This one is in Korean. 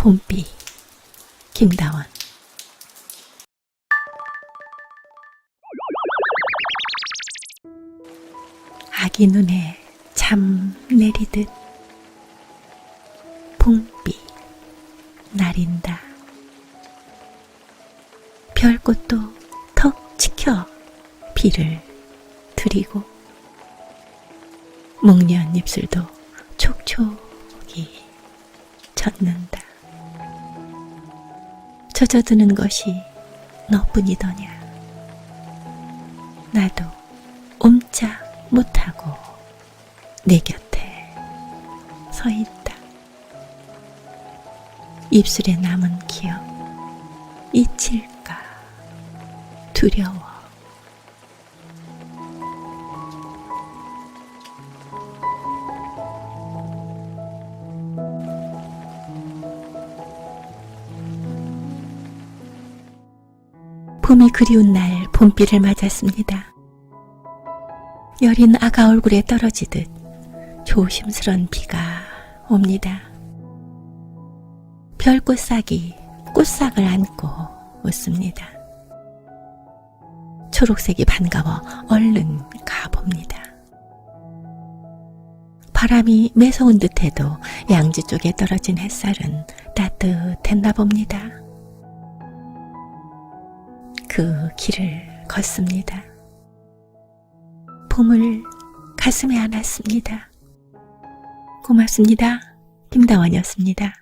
봄비 김다원 아기 눈에 잠 내리듯 봄비 날인다 별꽃도 턱 치켜 비를 드리고 목련 입술도 촉촉이 젖는다. 젖어드는 것이 너뿐이더냐. 나도 옴짝 못하고 내 곁에 서 있다. 입술에 남은 기억 잊힐까 두려워. 봄이 그리운 날 봄비를 맞았습니다. 여린 아가 얼굴에 떨어지듯 조심스런 비가 옵니다. 별꽃싹이 꽃싹을 안고 웃습니다. 초록색이 반가워 얼른 가봅니다. 바람이 매서운 듯해도 양지 쪽에 떨어진 햇살은 따뜻했나 봅니다. 그 길을 걷습니다. 봄을 가슴에 안았습니다. 고맙습니다. 김다원이었습니다.